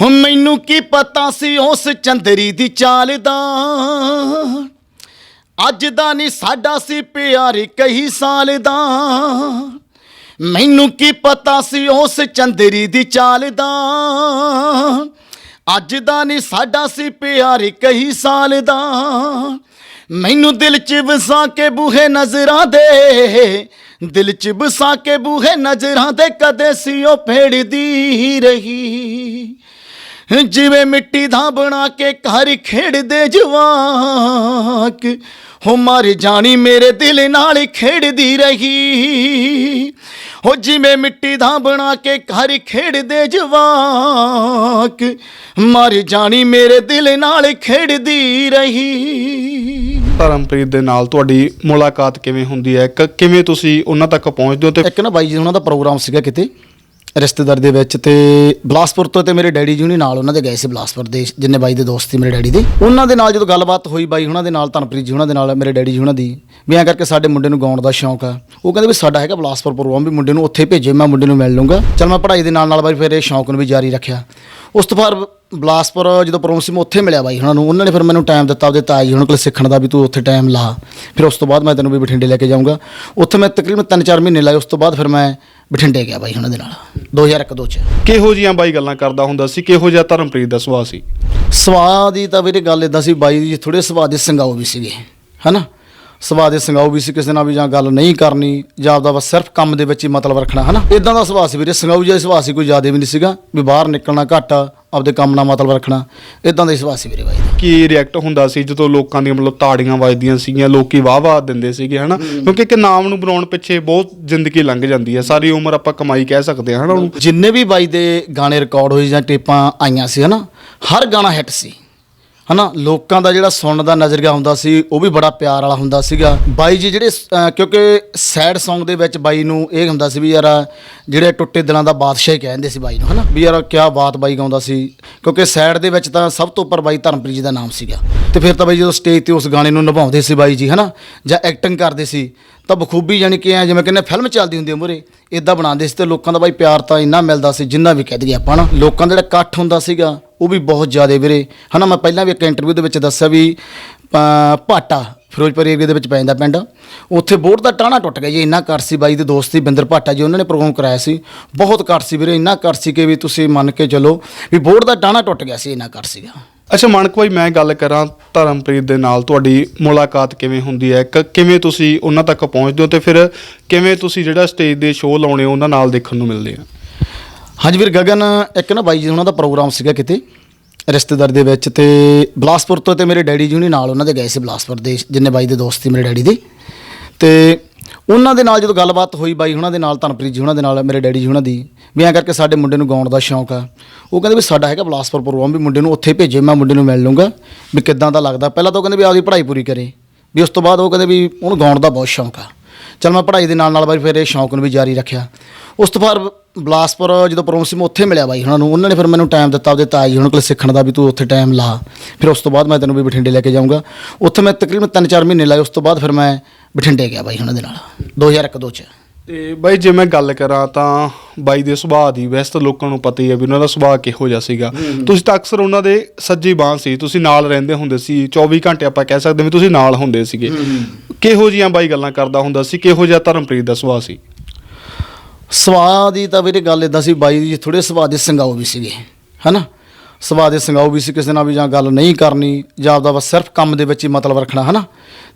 ਹੁਣ ਮੈਨੂੰ ਕੀ ਪਤਾ ਸੀ ਉਸ ਚੰਦਰੀ ਦੀ ਚਾਲ ਦਾ? ਅੱਜ ਦਾ ਨਹੀਂ ਸਾਡਾ ਸੀ ਪਿਆਰ ਕਈ ਸਾਲ ਦਾ। ਮੈਨੂੰ ਕੀ ਪਤਾ ਸੀ ਉਸ ਚੰਦਰੀ ਦੀ ਚਾਲ ਦਾ? ਅੱਜ ਦਾ ਨਹੀਂ ਸਾਡਾ ਸੀ ਪਿਆਰ ਕਈ ਸਾਲ ਦਾ। ਮੈਨੂੰ ਦਿਲ ਚ ਵਸਾ ਕੇ ਬੂਹੇ ਨਜ਼ਰਾਂ ਦੇ, ਦਿਲ ਚ ਵਸਾ ਕੇ ਬੂਹੇ ਨਜ਼ਰਾਂ ਦੇ ਕਦੇ ਸੀ ਉਹ ਫੇੜਦੀ ਰਹੀ। ਜਿਵੇਂ ਮਿੱਟੀ ਦਾ ਬਣਾ ਕੇ ਘਰ ਖੇਡਦੇ ਜਵਾਕ। ਹੋ ਮਰ ਜਾਣੀ ਮੇਰੇ ਦਿਲ ਨਾਲ ਖੇਡਦੀ ਰਹੀ। ਹੋ ਜਿਵੇਂ ਮਿੱਟੀ ਦਾ ਬਣਾ ਕੇ ਘਰ ਖੇਡਦੇ ਜਵਾਕ। ਮਰ ਜਾਣੀ ਮੇਰੇ ਦਿਲ ਨਾਲ ਖੇਡਦੀ ਰਹੀ। ਧਰਮਪ੍ਰੀਤ ਦੇ ਨਾਲ ਤੁਹਾਡੀ ਮੁਲਾਕਾਤ ਕਿਵੇਂ ਹੁੰਦੀ ਹੈ? ਕ- ਕਿਵੇਂ ਤੁਸੀਂ ਉਹਨਾਂ ਤੱਕ ਪਹੁੰਚਦੇ ਹੋ ਤੇ ਇੱਕ ਨਾ ਬਾਈ ਜੀ ਉਹਨਾਂ ਦਾ ਪ੍ਰੋਗਰਾਮ ਸੀਗਾ ਕਿਤੇ। ਰਿਸ਼ਤੇਦਾਰ ਦੇ ਵਿੱਚ ਤੇ ਬਲਾਸਪੁਰ ਤੋਂ ਤੇ ਮੇਰੇ ਡੈਡੀ ਜੀ ਹੁਣੀ ਨਾਲ ਉਹਨਾਂ ਦੇ ਗਏ ਸੀ ਬਲਾਸਪੁਰ ਦੇ, ਜਿੰਨੇ ਬਾਈ ਦੇ ਦੋਸਤ ਸੀ ਮੇਰੇ ਡੈਡੀ ਦੇ। ਉਹਨਾਂ ਦੇ ਨਾਲ ਜਦੋਂ ਗੱਲਬਾਤ ਹੋਈ ਬਾਈ ਉਹਨਾਂ ਦੇ ਨਾਲ, ਧਨਪ੍ਰੀਤ ਜੀ ਉਹਨਾਂ ਦੇ ਨਾਲ, ਮੇਰੇ ਡੈਡੀ ਜੀ ਉਹਨਾਂ ਦੀ, ਵੀ ਐਂ ਕਰਕੇ ਸਾਡੇ ਮੁੰਡੇ ਨੂੰ ਗਾਉਣ ਦਾ ਸ਼ੌਂਕ ਆ। ਉਹ ਕਹਿੰਦੇ ਵੀ ਸਾਡਾ ਹੈਗਾ ਬਲਾਸਪੁਰ ਪ੍ਰੋਗਰਾਮ, ਵੀ ਮੁੰਡੇ ਨੂੰ ਉੱਥੇ ਭੇਜੇ, ਮੈਂ ਮੁੰਡੇ ਨੂੰ ਮਿਲ ਲੂੰਗਾ ਚਲ ਮੈਂ ਪੜ੍ਹਾਈ ਦੇ ਨਾਲ ਨਾਲ ਬਾਈ ਫਿਰ ਇਹ ਸ਼ੌਂਕ ਨੂੰ ਵੀ ਜਾਰੀ ਰੱਖਿਆ। ਉਸ ਤੋਂ ਬਾਅਦ ਬਲਾਸਪੁਰ ਜਦੋਂ ਪ੍ਰੋਗਰਾਮ ਸੀ, ਮੈਂ ਉੱਥੇ ਮਿਲਿਆ ਬਾਈ ਉਹਨਾਂ ਨੂੰ। ਉਹਨਾਂ ਨੇ ਫਿਰ ਮੈਨੂੰ ਟਾਈਮ ਦਿੱਤਾ ਉਹਦੇ ਤਾਈ ਉਹਨਾਂ ਕੋਲ ਸਿੱਖਣ ਦਾ ਵੀ ਤੂੰ ਉੱਥੇ ਟਾਈਮ ਲਾ। ਫਿਰ ਉਸ ਤੋਂ ਬਾਅਦ ਮੈਂ ਤੈਨੂੰ ਵੀ ਬਠਿੰਡੇ ਲੈ ਕੇ ਜਾਊਂਗਾ। ਉੱਥੇ ਮੈਂ ਤਕਰੀਬਨ 3-4 ਮਹੀਨੇ ਲਾਏ, ਉਸ ਤੋਂ ਬਾਅਦ ਫਿਰ ਮੈਂ ਬਠਿੰਡੇ ਗਿਆ ਬਾਈ ਉਹਨਾਂ ਦੇ ਨਾਲ 2001-2 ਚ। ਕਿਹੋ ਜੀਆਂ ਬਾਈ ਗੱਲਾਂ ਕਰਦਾ ਹੁੰਦਾ ਸੀ? ਕਿਹੋ ਜਿਹਾ ਧਰਮਪ੍ਰੀਤ ਦਾ ਸੁਭਾਅ ਸੀ? ਸਵਾਦ ਦੀ ਤਾਂ ਵੀਰੇ ਗੱਲ ਇਦਾਂ ਸੀ ਬਾਈ ਜੀ ਥੋੜੇ ਸਵਾਦ ਦੇ ਸੰਗਾਓ ਵੀ ਸੀਗੇ ਹਨਾ? ਸਵਾਦ ਦੇ ਸੰਗਾਓ ਵੀ ਸੀ ਕਿਸੇ ਨਾਲ ਵੀ ਜਾਂ ਗੱਲ ਨਹੀਂ ਕਰਨੀ ਜਾਂ ਆਪਦਾ ਬਸ ਸਿਰਫ ਕੰਮ ਦੇ ਵਿੱਚ ਹੀ ਮਤਲਬ ਰੱਖਣਾ ਹਨਾ? ਇਦਾਂ ਦਾ ਸੁਭਾਅ ਸੀ ਵੀਰੇ ਸੰਗਾਊ ਜਿਹਾ ਸੁਭਾਅ ਸੀ ਕੋਈ ਜ਼ਿਆਦਾ ਵੀ ਨਹੀਂ ਸੀਗਾ ਵੀ ਬਾਹਰ ਨਿਕਲਣਾ ਘੱਟ ਆਪਦੇ ਕੰਮ ਨਾਲ ਮਤਲਬ ਰੱਖਣਾ ਇਦਾਂ ਦਾ ਹੀ ਸੁਭਾਅ ਸੀ ਵੀਰੇ ਬਾਈ ਦਾ। ਕੀ ਰਿਐਕਟ ਹੁੰਦਾ ਸੀ ਜਦੋਂ ਲੋਕਾਂ ਦੀਆਂ ਮਤਲਬ ਤਾੜੀਆਂ ਵੱਜਦੀਆਂ ਸੀਗੀਆਂ ਲੋਕੀ ਵਾਹ-ਵਾਹ ਦਿੰਦੇ ਸੀਗੇ ਹਨਾ? ਕਿਉਂਕਿ ਇੱਕ ਨਾਮ ਨੂੰ ਬਣਾਉਣ ਪਿੱਛੇ ਬਹੁਤ ਜ਼ਿੰਦਗੀ ਲੰਘ ਜਾਂਦੀ ਹੈ ਸਾਰੀ ਉਮਰ ਆਪਾਂ ਕਮਾਈ ਕਹਿ ਸਕਦੇ ਹਾਂ ਹਨਾ? ਉਹਨੂੰ ਜਿੰਨੇ ਵੀ ਬਾਈ ਦੇ ਗਾਣੇ ਰਿਕਾਰਡ ਹੋਏ ਜਾਂ ਟੇਪਾਂ ਆਈਆਂ ਸੀ ਹਨਾ? ਹਰ ਗਾਣਾ ਹਿੱਟ ਸੀ। ਹਨਾ ਲੋਕਾਂ ਦਾ ਜਿਹੜਾ ਸੁਣਨ ਦਾ ਨਜ਼ਰੀਆ ਹੁੰਦਾ ਸੀ ਉਹ ਵੀ ਬੜਾ ਪਿਆਰ ਵਾਲਾ ਹੁੰਦਾ ਸੀਗਾ। ਬਾਈ ਜੀ ਜਿਹੜੇ ਅਹ, ਕਿਉਂਕਿ ਸੈਡ Song ਦੇ ਵਿੱਚ ਬਾਈ ਨੂੰ ਇਹ ਹੁੰਦਾ ਸੀ ਵੀ ਯਾਰ ਜਿਹੜੇ ਟੁੱਟੇ ਦਿਲਾਂ ਦਾ ਬਾਦਸ਼ਾਹ ਹੀ ਕਹਿੰਦੇ ਸੀ ਬਾਈ ਨੂੰ ਹਨਾ? ਵੀ ਯਾਰ ਕਿਆ ਬਾਤ ਬਾਈ ਗਾਉਂਦਾ ਸੀ। ਕਿਉਂਕਿ ਸੈਡ ਦੇ ਵਿੱਚ ਤਾਂ ਸਭ ਤੋਂ ਉੱਪਰ ਬਾਈ ਧਰਮਪ੍ਰੀਤ ਜੀ ਦਾ ਨਾਮ ਸੀਗਾ। ਤੇ ਫਿਰ ਤਾਂ ਬਾਈ ਜਦੋਂ ਸਟੇਜ ਤੇ ਉਸ ਗਾਣੇ ਨੂੰ ਨਿਭਾਉਂਦੇ ਸੀ ਬਾਈ ਜੀ ਹਨਾ? ਜਾਂ ਐਕਟਿੰਗ ਕਰਦੇ ਸੀ ਤਾਂ ਬਖੂਬੀ ਜਾਨੀ ਕਿ ਐਂ ਜਿਵੇਂ ਕਹਿੰਦੇ ਫਿਲਮ ਚੱਲਦੀ ਹੁੰਦੀ ਮੂਰੇ ਇਦਾਂ ਬਣਾਉਂਦੇ ਸੀ ਤੇ ਲੋਕਾਂ ਦਾ ਬਾਈ ਪਿਆਰ ਤਾਂ ਇੰਨਾ ਮਿਲਦਾ ਸੀ ਜਿੰਨਾ ਵੀ ਕਹਿ ਦਈਏ ਆਪਾਂ ਨਾ ਲੋਕਾਂ ਦਾ ਜਿਹੜਾ ਇਕੱਠ ਹੁੰਦਾ ਸੀਗਾ ਉਹ ਵੀ ਬਹੁਤ ਜ਼ਿਆਦਾ ਵੀਰੇ। ਹਨਾ, ਮੈਂ ਪਹਿਲਾਂ ਵੀ ਇੱਕ ਇੰਟਰਵਿਊ ਦੇ ਵਿੱਚ ਦੱਸਿਆ ਵੀ ਭਾਟਾ, ਫਿਰੋਜ਼ਪੁਰ ਏਰੀਆ ਦੇ ਵਿੱਚ ਪੈ ਜਾਂਦਾ ਪਿੰਡ। ਉੱਥੇ ਬੋਰਡ ਦਾ ਟਾਣਾ ਟੁੱਟ ਗਿਆ ਜੀ, ਇੰਨਾ ਕੱਟ ਸੀ ਬਾਈ ਦੇ ਦੋਸਤ ਸੀ, ਬਿੰਦਰ ਭਾਟਾ ਜੀ, ਉਹਨਾਂ ਨੇ ਪ੍ਰੋਗਰਾਮ ਕਰਾਇਆ ਸੀ। ਬਹੁਤ ਕੱਟ ਸੀ ਵੀਰੇ, ਇੰਨਾ ਕੱਟ ਸੀ ਕਿ ਵੀ ਤੁਸੀਂ ਮੰਨ ਕੇ ਚੱਲੋ ਵੀ ਬੋਰਡ ਦਾ ਟਾਣਾ ਟੁੱਟ ਗਿਆ ਸੀ, ਇੰਨਾ ਕੱਟ ਸੀਗਾ। ਅੱਛਾ, ਮਾਨਕ ਭਾਈ, ਮੈਂ ਗੱਲ ਕਰਾਂ ਧਰਮਪ੍ਰੀਤ ਦੇ ਨਾਲ, ਤੁਹਾਡੀ ਮੁਲਾਕਾਤ ਕਿਵੇਂ ਹੁੰਦੀ ਹੈ? ਕ- ਕਿਵੇਂ ਤੁਸੀਂ ਉਹਨਾਂ ਤੱਕ ਪਹੁੰਚਦੇ ਹੋ ਤੇ ਫਿਰ ਕਿਵੇਂ ਤੁਸੀਂ ਜਿਹੜਾ ਸਟੇਜ ਦੇ ਸ਼ੋਅ ਲਾਉਣੇ ਹੋ, ਉਹਨਾਂ ਨਾਲ ਦੇਖਣ ਨੂੰ ਮਿਲਦੇ ਆ? ਹਾਂਜੀ ਵੀਰ ਗਗਨ, ਇੱਕ ਨਾ ਬਾਈ ਜੀ ਉਹਨਾਂ ਦਾ ਪ੍ਰੋਗਰਾਮ ਸੀਗਾ ਕਿਤੇ, ਰਿਸ਼ਤੇਦਾਰ ਦੇ ਵਿੱਚ ਤੇ ਬਲਾਸਪੁਰ ਤੋਂ ਤੇ ਮੇਰੇ ਡੈਡੀ ਜੀ ਹੁਣੀ ਨਾਲ ਉਹਨਾਂ ਦੇ ਗਏ ਸੀ ਬਲਾਸਪੁਰ ਦੇ, ਜਿੰਨੇ ਬਾਈ ਦੇ ਦੋਸਤ ਸੀ ਮੇਰੇ ਡੈਡੀ ਦੇ। ਤੇ ਉਹਨਾਂ ਦੇ ਨਾਲ ਜਦੋਂ ਗੱਲਬਾਤ ਹੋਈ ਬਾਈ ਉਹਨਾਂ ਦੇ ਨਾਲ, ਧਨਪ੍ਰੀਤ ਜੀ ਉਹਨਾਂ ਦੇ ਨਾਲ, ਮੇਰੇ ਡੈਡੀ ਜੀ ਉਹਨਾਂ ਦੀ, ਵੀ ਐਂ ਕਰਕੇ ਸਾਡੇ ਮੁੰਡੇ ਨੂੰ ਗਾਉਣ ਦਾ ਸ਼ੌਂਕ ਆ। ਉਹ ਕਹਿੰਦੇ ਵੀ ਸਾਡਾ ਹੈਗਾ ਬਲਾਸਪੁਰ ਪ੍ਰੋਗਰਾਮ, ਵੀ ਮੁੰਡੇ ਨੂੰ ਉੱਥੇ ਭੇਜੇ, ਮੈਂ ਮੁੰਡੇ ਨੂੰ ਮਿਲ ਲੂੰਗਾ ਵੀ ਕਿੱਦਾਂ ਦਾ ਲੱਗਦਾ। ਪਹਿਲਾਂ ਤਾਂ ਉਹ ਕਹਿੰਦੇ ਵੀ ਆਪਦੀ ਪੜ੍ਹਾਈ ਪੂਰੀ ਕਰੇ, ਵੀ ਉਸ ਤੋਂ ਬਾਅਦ ਉਹ ਕਹਿੰਦੇ ਵੀ ਉਹਨੂੰ ਗਾਉਣ ਦਾ ਬਹੁਤ ਸ਼ੌਂਕ ਆ। ਚਲ ਮੈਂ ਪੜ੍ਹਾਈ ਦੇ ਨਾਲ ਨਾਲ ਬਾਈ ਫਿਰ ਇਹ ਸ਼ੌਂਕ ਨੂੰ ਵੀ ਜਾਰੀ ਰੱਖਿਆ। ਉਸ ਤੋਂ ਬਾਅਦ ਬਲਾਸਪੁਰ ਜਦੋਂ ਪ੍ਰੋਗਰਾਮ ਸੀ ਮੈਂ ਉੱਥੇ ਮਿਲਿਆ ਬਾਈ ਉਹਨਾਂ ਨੂੰ, ਉਹਨਾਂ ਨੇ ਫਿਰ ਮੈਨੂੰ ਟਾਈਮ ਦਿੱਤਾ ਉਹਦੇ ਤਾਈ ਜੀ ਉਹਨਾਂ ਕੋਲ ਸਿੱਖਣ ਦਾ ਵੀ ਤੂੰ ਉੱਥੇ ਟਾਈਮ ਲਾ। ਫਿਰ ਉਸ ਤੋਂ ਬਾਅਦ ਮੈਂ ਤੈਨੂੰ ਵੀ ਬਠਿੰਡੇ ਲੈ ਕੇ ਜਾਊਂਗਾ। ਉੱਥੇ ਮੈਂ ਤਕਰੀਬਨ 3-4 ਮਹੀਨੇ ਲਾਏ, ਉਸ ਤੋਂ ਬਾਅਦ ਫਿਰ ਮੈਂ ਬਠਿੰਡੇ ਗਿਆ ਬਾਈ ਉਹਨਾਂ ਦੇ ਨਾਲ 2001-2 ਚ। ਤੇ ਬਾਈ ਜੇ ਮੈਂ ਗੱਲ ਕਰਾਂ ਤਾਂ ਬਾਈ ਦੇ ਸੁਭਾਅ ਦੀ ਵੈਸੇ ਤਾਂ ਲੋਕਾਂ ਨੂੰ ਪਤਾ ਹੀ ਹੈ ਵੀ ਉਹਨਾਂ ਦਾ ਸੁਭਾਅ ਕਿਹੋ ਜਿਹਾ ਸੀਗਾ। ਤੁਸੀਂ ਤਾਂ ਅਕਸਰ ਉਹਨਾਂ ਦੇ ਸੱਜੀ ਬਾਹ ਸੀ ਤੁਸੀਂ ਨਾਲ ਰਹਿੰਦੇ ਹੁੰਦੇ ਸੀ 24 ਘੰਟੇ ਆਪਾਂ ਕਹਿ ਸਕਦੇ ਵੀ ਤੁਸੀਂ ਨਾਲ ਹੁੰਦੇ ਸੀਗੇ। ਕਿਹੋ ਜੀਆਂ ਬਾਈ ਗੱਲਾਂ ਕਰਦਾ ਹੁੰਦਾ ਸੀ ਕਿਹੋ ਜਿਹਾ ਧਰਮਪ੍ਰੀਤ ਦਾ ਸੁਭਾਅ ਸੀ? ਸਵਾਦ ਦੀ ਤਾਂ ਵੀਰੇ ਗੱਲ ਇਦਾਂ ਸੀ ਬਾਈ ਜੀ ਥੋੜੇ ਸਵਾਦ ਦੇ ਸੰਗਾਓ ਵੀ ਸੀਗੇ ਹਨਾ? ਸਵਾਦ ਦੇ ਸੰਗਾਓ ਵੀ ਸੀ ਕਿਸੇ ਨਾਲ ਵੀ ਜਾਂ ਗੱਲ ਨਹੀਂ ਕਰਨੀ ਜਾਂ ਆਪਦਾ ਬਸ ਸਿਰਫ ਕੰਮ ਦੇ ਵਿੱਚ ਹੀ ਮਤਲਬ ਰੱਖਣਾ ਹਨਾ?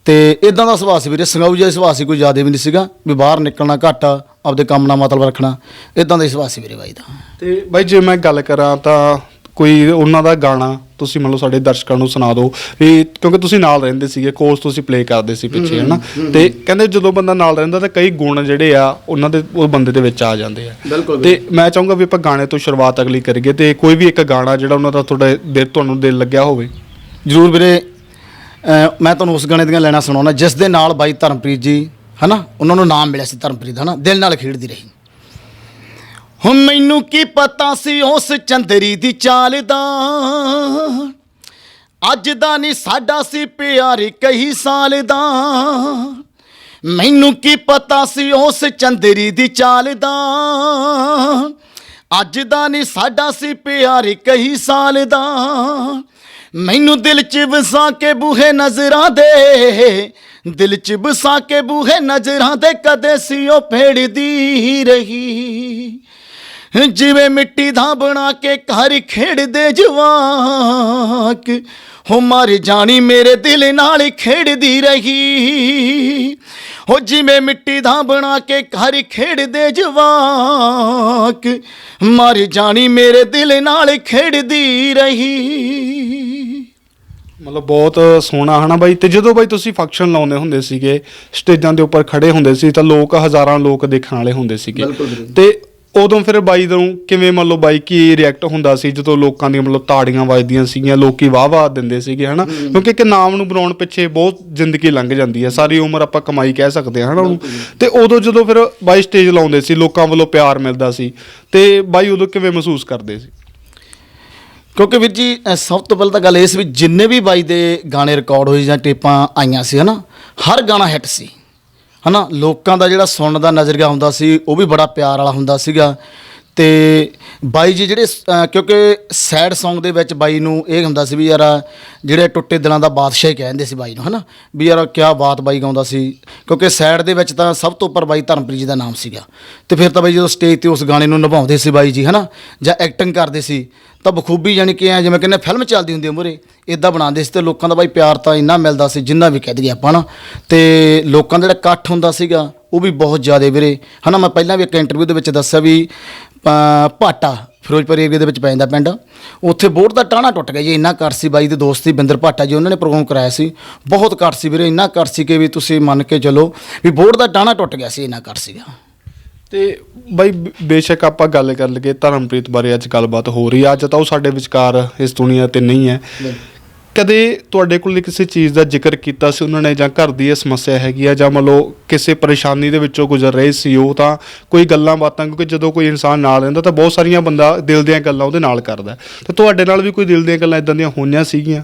ਤੇ ਇਦਾਂ ਦਾ ਸੁਭਾਅ ਸੀ ਵੀਰੇ ਸੰਗਾਊ ਜਿਹਾ ਸੁਭਾਅ ਸੀ ਕੋਈ ਜ਼ਿਆਦਾ ਵੀ ਨਹੀਂ ਸੀਗਾ ਵੀ ਬਾਹਰ ਨਿਕਲਣਾ ਘੱਟ ਆਪਦੇ ਕੰਮ ਨਾਲ ਮਤਲਬ ਰੱਖਣਾ ਇਦਾਂ ਦਾ ਹੀ ਸੁਭਾਅ ਸੀ ਵੀਰੇ ਬਾਈ ਦਾ। ਤੇ ਬਾਈ ਜੇ ਮੈਂ ਗੱਲ ਕਰਾਂ ਤਾਂ ਕੋਈ ਉਹਨਾਂ ਦਾ ਗਾਣਾ ਤੁਸੀਂ ਮੰਨ ਲਓ ਸਾਡੇ ਦਰਸ਼ਕਾਂ ਨੂੰ ਸੁਣਾ ਦਿਓ ਵੀ ਕਿਉਂਕਿ ਤੁਸੀਂ ਨਾਲ ਰਹਿੰਦੇ ਸੀਗੇ ਕੋਰਸ ਤੁਸੀਂ ਪਲੇ ਕਰਦੇ ਸੀ ਪਿੱਛੇ ਹਨਾ? ਤੇ ਕਹਿੰਦੇ ਜਦੋਂ ਬੰਦਾ ਨਾਲ ਰਹਿੰਦਾ ਤਾਂ ਕਈ ਗੁਣ ਜਿਹੜੇ ਆ ਉਹਨਾਂ ਦੇ ਉਹ ਬੰਦੇ ਦੇ ਵਿੱਚ ਆ ਜਾਂਦੇ ਆ। ਤੇ ਮੈਂ ਚਾਹੂੰਗਾ ਵੀ ਆਪਾਂ ਗਾਣੇ ਤੋਂ ਸ਼ੁਰੂਆਤ ਅਗਲੀ ਕਰੀਏ ਤੇ ਕੋਈ ਵੀ ਇੱਕ ਗਾਣਾ ਜਿਹੜਾ ਉਹਨਾਂ ਦਾ ਤੁਹਾਡੇ ਦਿਲ ਤੁਹਾਨੂੰ ਦਿਲ ਲੱਗਿਆ ਹੋਵੇ। ਜਰੂਰ ਵੀਰੇ ਅਹ, ਮੈਂ ਤੁਹਾਨੂੰ ਉਸ ਗਾਣੇ ਦੀਆਂ ਲੈਣਾ ਸੁਣਾਉਣਾ ਜਿਸ ਦੇ ਨਾਲ ਬਾਈ ਧਰਮਪ੍ਰੀਤ ਜੀ, ਹਨਾ, ਉਹਨਾਂ ਨੂੰ ਨਾਮ ਮਿਲਿਆ ਸੀ ਧਰਮਪ੍ਰੀਤ ਹਨਾ, ਦਿਲ ਨਾਲ ਖੇਡਦੀ ਰਹੀ। ਹੁਣ ਮੈਨੂੰ ਕੀ ਪਤਾ ਸੀ ਉਸ ਚੰਦਰੀ ਦੀ ਚਾਲ ਦਾ? ਅੱਜ ਦਾ ਨਹੀਂ ਸਾਡਾ ਸੀ ਪਿਆਰ ਕਈ ਸਾਲ ਦਾ। ਮੈਨੂੰ ਕੀ ਪਤਾ ਸੀ ਉਸ ਚੰਦਰੀ ਦੀ ਚਾਲ ਦਾ? ਅੱਜ ਦਾ ਨਹੀਂ ਸਾਡਾ ਸੀ ਪਿਆਰ ਕਈ ਸਾਲ ਦਾ। ਮੈਨੂੰ ਦਿਲ 'ਚ ਵਸਾ ਕੇ ਬੂਹੇ ਨਜ਼ਰਾਂ ਦੇ। ਦਿਲ 'ਚ ਵਸਾ ਕੇ ਬੂਹੇ ਨਜ਼ਰਾਂ ਦੇ ਕਦੇ ਸੀ ਫੇੜਦੀ ਰਹੀ। ਜਿਵੇਂ ਮਿੱਟੀ ਦਾ ਬਣਾ ਕੇ ਘਰ ਖੇਡਦੇ ਜਵਾਕ। ਹੋ ਮਰ ਜਾਣੀ ਮੇਰੇ ਦਿਲ ਨਾਲ ਖੇਡਦੀ ਰਹੀ। ਹੋ ਜਿਵੇਂ ਮਿੱਟੀ ਦਾ ਬਣਾ ਕੇ ਘਰ ਖੇਡਦੇ ਜਵਾਕ ਮਰ ਜਾਣੀ ਮੇਰੇ ਦਿਲ ਨਾਲ ਖੇਡਦੀ ਰਹੀ। ਮਤਲਬ ਬਹੁਤ ਸੋਹਣਾ ਹਨਾ ਬਾਈ ਤੇ ਜਦੋਂ ਬਾਈ ਤੁਸੀਂ ਫੰਕਸ਼ਨ ਲਾਉਂਦੇ ਹੁੰਦੇ ਸੀਗੇ ਸਟੇਜਾਂ ਦੇ ਉੱਪਰ ਖੜੇ ਹੁੰਦੇ ਸੀ ਤਾਂ ਲੋਕ ਹਜ਼ਾਰਾਂ ਲੋਕ ਦੇਖਣ ਵਾਲੇ ਹੁੰਦੇ ਸੀਗੇ। ਤੇ ਉਦੋਂ ਫਿਰ ਬਾਈ ਨੂੰ ਕਿਵੇਂ ਮੰਨ ਲਓ ਬਾਈ ਕੀ ਰਿਐਕਟ ਹੁੰਦਾ ਸੀ ਜਦੋਂ ਲੋਕਾਂ ਦੀਆਂ ਮਤਲਬ ਤਾੜੀਆਂ ਵੱਜਦੀਆਂ ਸੀਗੀਆਂ ਲੋਕੀ ਵਾਹ-ਵਾਹ ਦਿੰਦੇ ਸੀਗੇ ਹਨਾ? ਕਿਉਂਕਿ ਇੱਕ ਨਾਮ ਨੂੰ ਬਣਾਉਣ ਪਿੱਛੇ ਬਹੁਤ ਜ਼ਿੰਦਗੀ ਲੰਘ ਜਾਂਦੀ ਹੈ ਸਾਰੀ ਉਮਰ ਆਪਾਂ ਕਮਾਈ ਕਹਿ ਸਕਦੇ ਹਾਂ ਹਨਾ ਉਹਨੂੰ? ਤੇ ਉਦੋਂ ਜਦੋਂ ਫਿਰ ਬਾਈ ਸਟੇਜ ਲਾਉਂਦੇ ਸੀ ਲੋਕਾਂ ਵੱਲੋਂ ਪਿਆਰ ਮਿਲਦਾ ਸੀ ਤੇ ਬਾਈ ਉਦੋਂ ਕਿਵੇਂ ਮਹਿਸੂਸ ਕਰਦੇ ਸੀ? ਕਿਉਂਕਿ ਵੀਰ ਜੀ ਅ, ਸਭ ਤੋਂ ਪਹਿਲਾਂ ਤਾਂ ਗੱਲ ਇਸ ਵੀ ਜਿੰਨੇ ਵੀ ਬਾਈ ਦੇ ਗਾਣੇ ਰਿਕਾਰਡ ਹੋਏ ਜਾਂ ਟੇਪਾਂ ਆਈਆਂ ਸੀ ਹਨਾ? ਹਰ ਗਾਣਾ ਹਿੱਟ ਸੀ। ਹਨਾ, ਲੋਕਾਂ ਦਾ ਜਿਹੜਾ ਸੁਣਨ ਦਾ ਨਜ਼ਰੀਆ ਹੁੰਦਾ ਸੀ, ਉਹ ਵੀ ਬੜਾ ਪਿਆਰ ਵਾਲਾ ਹੁੰਦਾ ਸੀਗਾ। ਤੇ ਬਾਈ ਜੀ ਜਿਹੜੇ ਅ, ਕਿਉਂਕਿ ਸੈਡ Song ਦੇ ਵਿੱਚ ਬਾਈ ਨੂੰ ਇਹ ਹੁੰਦਾ ਸੀ ਵੀ ਯਾਰ ਜਿਹੜੇ ਟੁੱਟੇ ਦਿਲਾਂ ਦਾ ਬਾਦਸ਼ਾਹ ਹੀ ਕਹਿੰਦੇ ਸੀ ਬਾਈ ਨੂੰ ਹਨਾ? ਵੀ ਯਾਰ ਕਿਆ ਬਾਤ ਬਾਈ ਗਾਉਂਦਾ ਸੀ। ਕਿਉਂਕਿ ਸੈਡ ਦੇ ਵਿੱਚ ਤਾਂ ਸਭ ਤੋਂ ਉੱਪਰ ਬਾਈ ਧਰਮਪ੍ਰੀਤ ਜੀ ਦਾ ਨਾਮ ਸੀਗਾ। ਤੇ ਫਿਰ ਤਾਂ ਬਾਈ ਜਦੋਂ ਸਟੇਜ ਤੇ ਉਸ ਗਾਣੇ ਨੂੰ ਨਿਭਾਉਂਦੇ ਸੀ ਬਾਈ ਜੀ ਹਨਾ? ਜਾਂ ਐਕਟਿੰਗ ਕਰਦੇ ਸੀ ਤਾਂ ਬਖੂਬੀ ਜਾਣੀ ਕਿ ਐਂ ਜਿਵੇਂ ਕਹਿੰਦੇ ਫਿਲਮ ਚੱਲਦੀ ਹੁੰਦੀ ਉਮਰੇ ਇਦਾਂ ਬਣਾਉਂਦੇ ਸੀ ਤੇ ਲੋਕਾਂ ਦਾ ਬਾਈ ਪਿਆਰ ਤਾਂ ਇੰਨਾ ਮਿਲਦਾ ਸੀ ਜਿੰਨਾ ਵੀ ਕਹਿ ਦਈਏ ਆਪਾਂ ਨਾ ਤੇ ਲੋਕਾਂ ਦਾ ਜਿਹੜਾ ਇਕੱਠ ਹੁੰਦਾ ਸੀਗਾ ਉਹ ਵੀ ਬਹੁਤ ਜ਼ਿਆਦਾ ਵੀਰੇ ਹਨਾ? ਮੈਂ ਪਹਿਲਾਂ ਵੀ ਇੱਕ ਇੰਟਰਵਿਊ ਦੇ ਵਿੱਚ ਦੱਸਿਆ ਵੀ ਭਾਟਾ ਫਿਰੋਜ਼ਪੁਰ ਏਰੀਆ ਦੇ ਵਿੱਚ ਪੈ ਜਾਂਦਾ ਪਿੰਡ। ਉੱਥੇ ਬੋਰਡ ਦਾ ਟਾਣਾ ਟੁੱਟ ਗਿਆ ਜੀ ਇੰਨਾ ਕੱਟ ਸੀ ਬਾਈ ਦੇ ਦੋਸਤ ਸੀ ਬਿੰਦਰ ਭਾਟਾ ਜੀ ਉਹਨਾਂ ਨੇ ਪ੍ਰੋਗਰਾਮ ਕਰਾਇਆ ਸੀ। ਬਹੁਤ ਕੱਟ ਸੀ ਵੀਰੇ ਇੰਨਾ ਕੱਟ ਸੀ ਕਿ ਵੀ ਤੁਸੀਂ ਮੰਨ ਕੇ ਚੱਲੋ ਵੀ ਬੋਰਡ ਦਾ ਟਾਣਾ ਟੁੱਟ ਗਿਆ ਸੀ ਇੰਨਾ ਕੱਟ ਸੀਗਾ ਤੇ ਬਾਈ ਬੇਸ਼ੱਕ ਆਪਾਂ ਗੱਲ ਕਰ ਲਈਏ ਧਰਮਪ੍ਰੀਤ ਬਾਰੇ ਅੱਜ ਗੱਲਬਾਤ ਹੋ ਰਹੀ ਆ। ਅੱਜ ਤਾਂ ਉਹ ਸਾਡੇ ਵਿਚਕਾਰ ਇਸ ਦੁਨੀਆ ਤੇ ਨਹੀਂ ਹੈ। ਕਦੇ ਤੁਹਾਡੇ ਕੋਲ ਕਿਸੇ ਚੀਜ਼ ਦਾ ਜ਼ਿਕਰ ਕੀਤਾ ਸੀ, ਉਹਨਾਂ ਨੇ ਜਾਂ ਘਰ ਦੀ ਇਹ ਸਮੱਸਿਆ ਹੈਗੀ ਆ, ਜਾਂ ਮੰਨ ਲਓ ਕਿਸੇ ਪਰੇਸ਼ਾਨੀ ਦੇ ਵਿੱਚੋਂ ਗੁਜ਼ਰ ਰਹੇ ਸੀ, ਉਹ ਤਾਂ ਕੋਈ ਗੱਲਾਂ ਬਾਤਾਂ, ਕਿਉਂਕਿ ਜਦੋਂ ਕੋਈ ਇਨਸਾਨ ਨਾਲ ਰਹਿੰਦਾ, ਤਾਂ ਬਹੁਤ ਸਾਰੀਆਂ ਬੰਦਾ ਦਿਲ ਦੀਆਂ ਗੱਲਾਂ ਉਹਦੇ ਨਾਲ ਕਰਦਾ। ਤਾਂ ਤੁਹਾਡੇ ਨਾਲ ਵੀ ਕੋਈ ਦਿਲ ਦੀਆਂ ਗੱਲਾਂ ਇਦਾਂ ਦੀਆਂ ਹੋਈਆਂ ਸੀਗੀਆਂ?